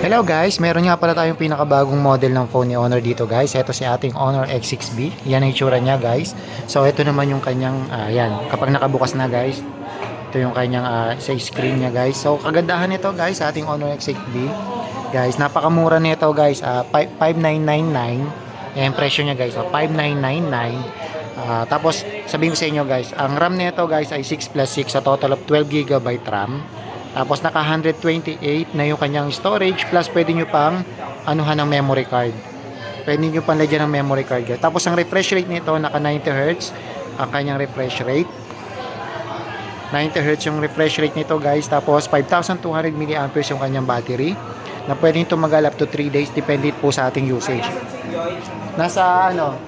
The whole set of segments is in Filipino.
Hello guys, meron nga pala tayong pinakabagong model ng phone ni Honor dito guys. Ito si ating Honor X6B. Yan ang itsura niya guys. So ito naman yung kanyang, ah, yan, kapag nakabukas na guys, ito yung kanyang ah, sa screen niya guys. So kagandahan nito guys ating Honor X6B. Guys, napakamura nito guys, fi- 5999. Yan presyo niya guys, so 5999. Ah, tapos sabihin ko sa inyo guys, ang RAM nito guys ay 6 plus 6 sa total of 12 GB RAM. Tapos naka 128 na yung kanyang storage plus pwede nyo pang anuhan ng memory card. Pwede nyo pang lagyan ng memory card. guys. Tapos ang refresh rate nito naka 90 Hz ang kanyang refresh rate. 90 Hz yung refresh rate nito guys. Tapos 5200 mAh yung kanyang battery na pwedeng tumagal up to 3 days depende po sa ating usage. Nasa ano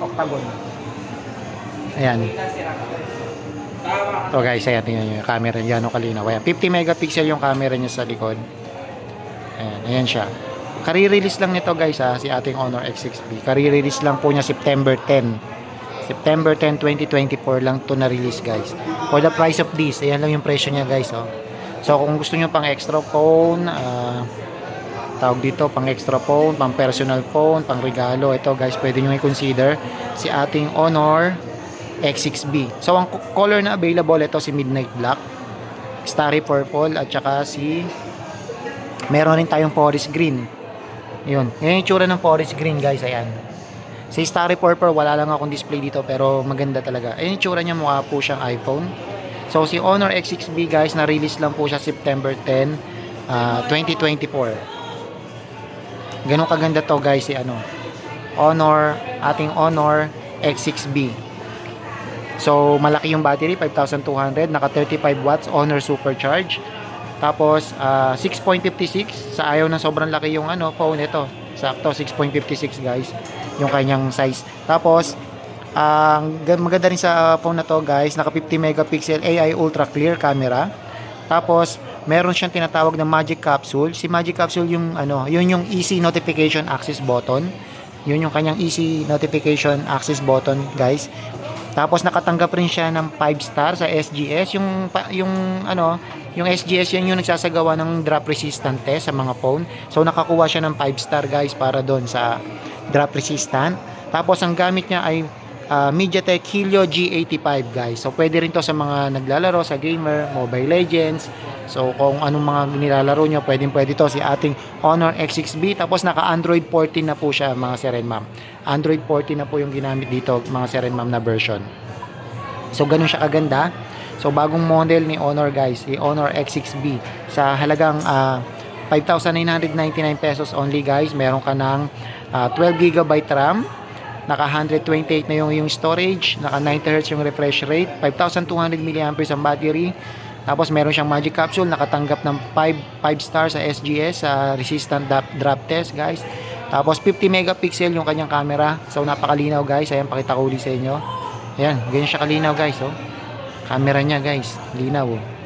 octagon. Ayan. So guys, ayan, tingnan nyo yung camera niya, ano kalinaw. Ayan, 50 megapixel yung camera niya sa likod. Ayan, ayan siya. Kari-release lang nito guys ha, si ating Honor X6B. Kari-release lang po niya September 10. September 10, 2024 lang to na-release guys. For the price of this, ayan lang yung presyo niya guys. Oh. So kung gusto niyo pang extra phone, ah, tawag dito pang extra phone, pang personal phone, pang regalo, ito guys, pwede nyo i-consider si ating Honor X6B. So, ang color na available ito si Midnight Black, Starry Purple, at saka si meron rin tayong Forest Green. Yun. Yan yung tsura ng Forest Green, guys. Ayan. Si Starry Purple, wala lang akong display dito, pero maganda talaga. Ayan yung tsura niya, mukha po siyang iPhone. So, si Honor X6B, guys, na-release lang po siya September 10, ah, 2024. Ganun kaganda to, guys, si ano, Honor, ating Honor X6B. So, malaki yung battery, 5,200, naka 35 watts, Honor Supercharge. Tapos, ah, 6.56, sa ayaw na sobrang laki yung ano, phone ito. Sakto, 6.56 guys, yung kanyang size. Tapos, ang gan- maganda rin sa phone na to guys, naka 50 megapixel AI ultra clear camera. Tapos, meron siyang tinatawag na Magic Capsule. Si Magic Capsule yung ano, yun yung easy notification access button. Yun yung kanyang easy notification access button, guys. Tapos nakatanggap rin siya ng 5 star sa SGS. Yung yung ano, yung SGS yan yung nagsasagawa ng drop resistant test sa mga phone. So nakakuha siya ng 5 star guys para doon sa drop resistant. Tapos ang gamit niya ay ah, MediaTek Helio G85 guys. So pwede rin to sa mga naglalaro sa gamer, Mobile Legends. So kung anong mga nilalaro nyo, pwedeng pwede to si ating Honor X6B. Tapos naka Android 14 na po siya mga sir and ma'am. Android 14 na po yung ginamit dito mga sir and ma'am na version. So ganun siya kaganda. So bagong model ni Honor guys, si Honor X6B sa halagang ah, 5,999 pesos only guys. Meron ka ng ah, 12 GB RAM, naka 128 na yung, yung storage, naka 90 Hz yung refresh rate, 5,200 mAh ang battery. Tapos meron siyang Magic Capsule, nakatanggap ng 5 5 star sa SGS sa resistant drop, drop test guys. Tapos 50 megapixel yung kanyang camera. So napakalinaw guys. Ayan pakita ko ulit sa inyo. Ayan, ganyan siya kalinaw guys, oh. Camera niya guys, linaw. Oh.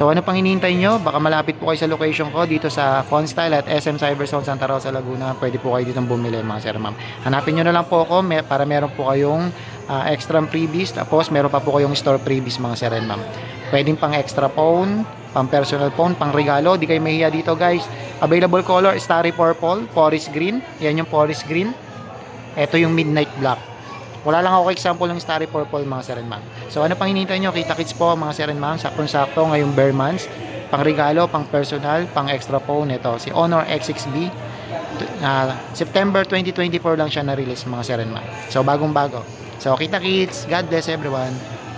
So ano pang hinihintay nyo? Baka malapit po kayo sa location ko dito sa Fonstyle at SM Cyberzone Santa Rosa, Laguna. Pwede po kayo dito bumili mga sir ma'am. Hanapin nyo na lang po ako para meron po kayong ah, extra freebies. Tapos meron pa po kayong store freebies mga sir and ma'am. Pwedeng pang extra phone, pang personal phone, pang regalo. Di kayo mahiya dito guys. Available color, Starry Purple, Forest Green. Yan yung Forest Green. Ito yung Midnight Black. Wala lang ako example ng Starry Purple mga sir and ma'am. So ano pang hinihintay nyo? Kita kits po mga sir and ma'am. Saktong-sakto ngayong bare months. Pang regalo, pang personal, pang extra phone. Ito, si Honor X6B. Uh, September 2024 lang siya na-release mga sir and ma'am. So bagong-bago. So kita kits. God bless everyone.